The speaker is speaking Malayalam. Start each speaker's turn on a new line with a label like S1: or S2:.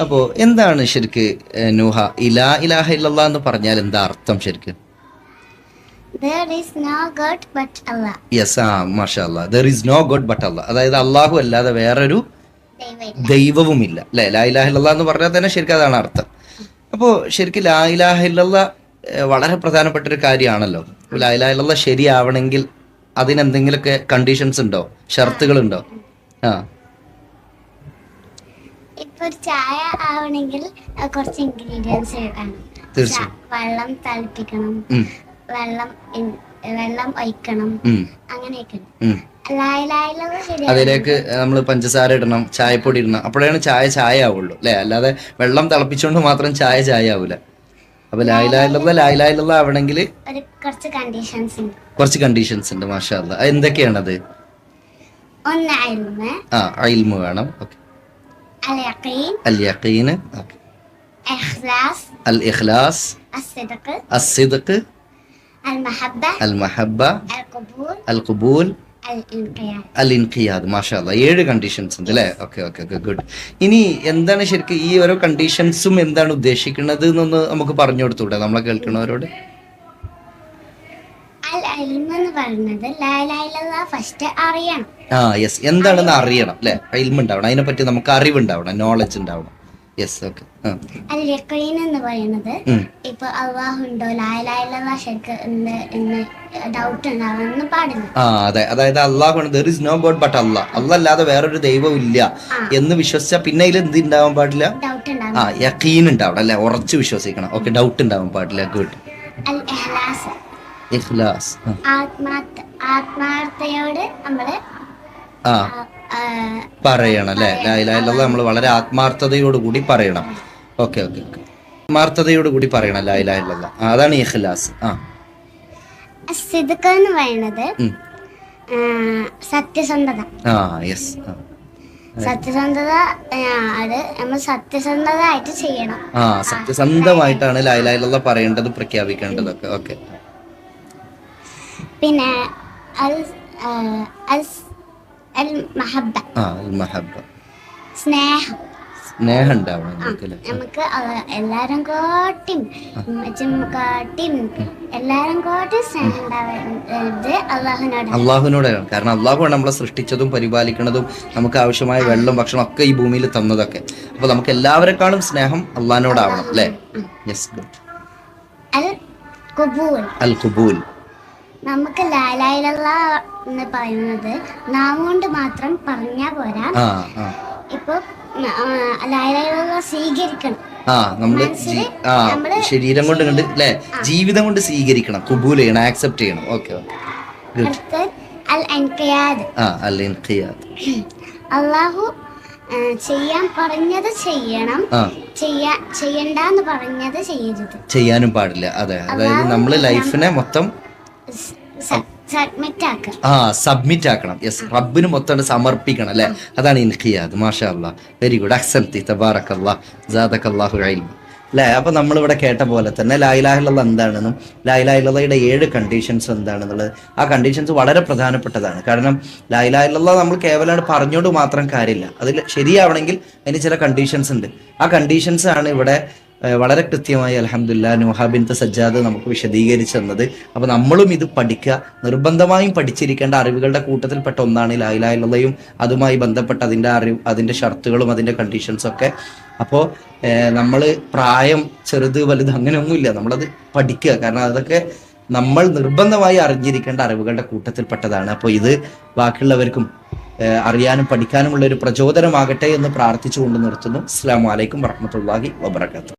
S1: അപ്പോ എന്താണ് ശരിക്ക് നൂഹ? ഇലാ ഇലാഹ ഇല്ലല്ലാ എന്ന് പറഞ്ഞാൽ എന്താ അർത്ഥം ശരിക്ക്. യെസ് ആ മാഷാ അല്ലാ there is no god but അല്ല അതായത് അള്ളാഹു അല്ലാതെ വേറൊരു. ദൈവവുമില്ല. അല്ലെ? ലാ ഇലാഹ ഇല്ലല്ലാ എന്ന് പറഞ്ഞാൽ തന്നെ ശരിക്കും അതാണ് അർത്ഥം. അപ്പോൾ ശരിക്കും ലാ ഇലാഹ ഇല്ലല്ലാ വളരെ പ്രധാനപ്പെട്ട ഒരു കാര്യമാണല്ലോ. ലാ ഇലാഹ ഇല്ലല്ലാ ശരിയാവണമെങ്കിൽ അതിനെന്തെങ്കിലുമൊക്കെ കണ്ടീഷൻസ് ഉണ്ടോ? ഷർത്തുകളുണ്ടോ? ആ.
S2: ഒരു ചായ ആവണമെങ്കിൽ കുറച്ച് ഇൻഗ്രീഡിയൻസ് വേണം. വെള്ളം തിളപ്പിക്കണം. വെള്ളം വെള്ളം ഒഴിക്കണം. അങ്ങനെയൊക്കെ
S1: അതിലേക്ക് നമ്മൾ പഞ്ചസാര ഇടണം ചായപ്പൊടി ഇടണം. അപ്പോഴാണ് ചായ ചായ ആവുള്ളൂ അല്ലെ? അല്ലാതെ വെള്ളം തിളപ്പിച്ചുകൊണ്ട് മാത്രം ചായ ചായ ആവൂല അപ്പൊ ലായിലായിലുള്ള ലായിലായിലുള്ള ആവണമെങ്കിൽ
S2: കുറച്ച് കണ്ടീഷൻസ് ഉണ്ട്.
S1: മാഷാ എന്തൊക്കെയാണത്
S2: ഒന്ന്
S1: ആ അയിൽമ വേണം. ഓക്കെ.
S2: അൽ اليقين.
S1: അൽ الاخلاص
S2: الصدق.
S1: الصدق. المحبه
S2: المحبه
S1: القبول.
S2: القبول. മഹബ്ബ
S1: അൽ മഹബ്ബ
S2: അൽ ഖബൂൽ
S1: അൽ ഖുബൂൽ
S2: അൽ ഇൻഖിയാദ്
S1: അൽ ഇൻഖിയാദ് മാഷാ ഏഴ് കണ്ടീഷൻസ് ഉണ്ട് അല്ലേ? ഓക്കെ ഓക്കെ ഓക്കെ ഗുഡ് ഇനി എന്താണ് ശരിക്കും ഈ ഓരോ കണ്ടീഷൻസും എന്താണ് ഉദ്ദേശിക്കുന്നത് എന്നൊന്ന് നമുക്ക് പറഞ്ഞു കൊടുത്തൂടെ നമ്മളെ കേൾക്കുന്നവരോട്?
S2: എന്ന് പറയുന്നത് ഫസ്റ്റ് അറിയണം.
S1: ആ യെസ് എന്താണെന്ന് അറിയണം അല്ലെ? ഇൽമ ഉണ്ടാവണം അതിനെപ്പറ്റി നമുക്ക് അറിവുണ്ടാവണം നോളജ് ഉണ്ടാവണം. യെസ് ഓക്കെ
S2: അൽ യഖീൻ എന്ന് പറയുന്നത് ഇപ്പൊ അള്ളാഹു ഉണ്ടോ ലായിലായിലുള്ള ശരിക്ക് എന്ന് എന്ന് ഡൗട്ട് പാടില്ല
S1: ആ അതെ. അതായത് അള്ളാഹു there is no god but അല്ല അല്ലാതെ വേറൊരു ദൈവം ഇല്ല. എന്ന് വിശ്വസിച്ചാൽ പിന്നെ അതിൽ എന്ത് ഉണ്ടാവാൻ പാടില്ല? ആ യക്കീൻ ഉണ്ടാവണം അല്ലെ? ഉറച്ചു വിശ്വസിക്കണം. ഓക്കെ ഡൗട്ട് ഉണ്ടാവാൻ പാടില്ല. ഗുഡ്
S2: അൽ ഇഹ്ലാസ്
S1: ഇഖ്ലാസ്.
S2: ആത്മാർത്ഥയോട് നമ്മൾ
S1: ആ. പറയണം അല്ലെ? ലായിലായിലുള്ള നമ്മൾ വളരെ ആത്മാർത്ഥതയോട് കൂടി പറയണം. Okay okay okay. ആത്മാർത്ഥതയോട് കൂടി പറയണം ലായിലായിലുള്ള അതാണ് ഇഖ്ലാസ്. ആ.
S2: സിദ്ക്ക് എന്ന് പറയുന്നത് സത്യസന്ധത.
S1: ആ യെസ്
S2: സത്യസന്ധത അത് നമ്മൾ സത്യസന്ധതായിട്ട് ചെയ്യണം.
S1: ആ സത്യസന്ധമായിട്ടാണ് ലായിലായിലുള്ള പറയേണ്ടത് പ്രഖ്യാപിക്കേണ്ടതൊക്കെ. ഓക്കെ.
S2: പിന്നെ മഹബ്ബ. സ്നേഹം.
S1: സ്നേഹം ഉണ്ടാവണം നമുക്ക്
S2: എല്ലാരും കോട്ടിയും കോട്ടിയും എല്ലാരും കോട്ടി. സ്നേഹം ഉണ്ടാവുന്നത് അള്ളാഹുനോട്
S1: അള്ളാഹുവിനോടാണ് കാരണം അള്ളാഹുവാണ് നമ്മളെ സൃഷ്ടിച്ചതും പരിപാലിക്കുന്നതും നമുക്ക് ആവശ്യമായ വെള്ളം ഭക്ഷണം ഒക്കെ ഈ ഭൂമിയിൽ തന്നതൊക്കെ. അപ്പൊ നമുക്ക് എല്ലാവരെക്കാളും സ്നേഹം അള്ളാഹിനോടാവണം അല്ലേ? യെസ് ഗുഡ്
S2: അൽ കുബൂൽ
S1: അൽ കുബൂൽ
S2: നമുക്ക് ലാലായിലുള്ള എന്ന് പറയുന്നത് നാം കൊണ്ട് മാത്രം പറഞ്ഞാ പോരാ. ഇപ്പൊ ലാലായിലുള്ള സ്വീകരിക്കണം.
S1: ആ നമ്മൾ ആ ശരീരം കൊണ്ട് കണ്ട് അല്ലേ ജീവിതം കൊണ്ട് സ്വീകരിക്കണം കുബൂൽ ചെയ്യണം ആക്സെപ്റ്റ് ചെയ്യണം. ഓക്കെ
S2: അള്ളാഹു ചെയ്യാൻ പറഞ്ഞത് ചെയ്യണം. ചെയ്യണ്ടെന്ന് പറഞ്ഞത് ചെയ്യരുത്.
S1: ചെയ്യാനും പാടില്ല. അതെ അതായത് നമ്മൾ ലൈഫിനെ മൊത്തം ആ സബ്മിറ്റ് ആക്കണം. യെസ് റബ്ബിന് മൊത്തം സമർപ്പിക്കണം അല്ലെ? അതാണ് ഇൻഖിയാദ് മാഷാ അല്ലാ വെരി ഗുഡ് അക്സൻതി തബാറക്കല്ലാ ജാദക്കല്ലാഹു ഇൽമ അല്ലേ? അപ്പൊ നമ്മളിവിടെ കേട്ട പോലെ തന്നെ ലായിലാഹിലുള്ള എന്താണെന്നും ലായിലാഹിലയുടെ ഏഴ് കണ്ടീഷൻസ് എന്താണെന്നുള്ളത് ആ കണ്ടീഷൻസ് വളരെ പ്രധാനപ്പെട്ടതാണ്. കാരണം ലായിലാഹിലുള്ള നമ്മൾ കേവലം പറഞ്ഞോണ്ട് മാത്രം കാര്യമില്ല. അതിൽ ശരിയാവണമെങ്കിൽ അതിന് ചില കണ്ടീഷൻസ് ഉണ്ട്. ആ കണ്ടീഷൻസ് ആണ് ഇവിടെ വളരെ കൃത്യമായി അലഹമുല്ല നുഹാബിൻത്തെ സജ്ജാദ് നമുക്ക് വിശദീകരിച്ചു തന്നത്. അപ്പൊ നമ്മളും ഇത് പഠിക്കുക. നിർബന്ധമായും പഠിച്ചിരിക്കേണ്ട അറിവുകളുടെ കൂട്ടത്തിൽപ്പെട്ട ഒന്നാണ് ലായിലായുള്ളതയും അതുമായി ബന്ധപ്പെട്ട അതിന്റെ അറിവ് അതിന്റെ ഷർത്തുകളും അതിന്റെ കണ്ടീഷൻസും ഒക്കെ. അപ്പോൾ നമ്മൾ പ്രായം ചെറുത് വലുത് അങ്ങനെയൊന്നുമില്ല. നമ്മളത് പഠിക്കുക. കാരണം അതൊക്കെ നമ്മൾ നിർബന്ധമായി അറിഞ്ഞിരിക്കേണ്ട അറിവുകളുടെ കൂട്ടത്തിൽപ്പെട്ടതാണ്. അപ്പോൾ ഇത് ബാക്കിയുള്ളവർക്കും അറിയാനും പഠിക്കാനുമുള്ള ഒരു പ്രചോദനമാകട്ടെ എന്ന് പ്രാർത്ഥിച്ചുകൊണ്ട് നിർത്തുന്നു. അസ്സാം വലൈക്കും വർഹമത്തല്ലാഹി വബർക്കാത്തു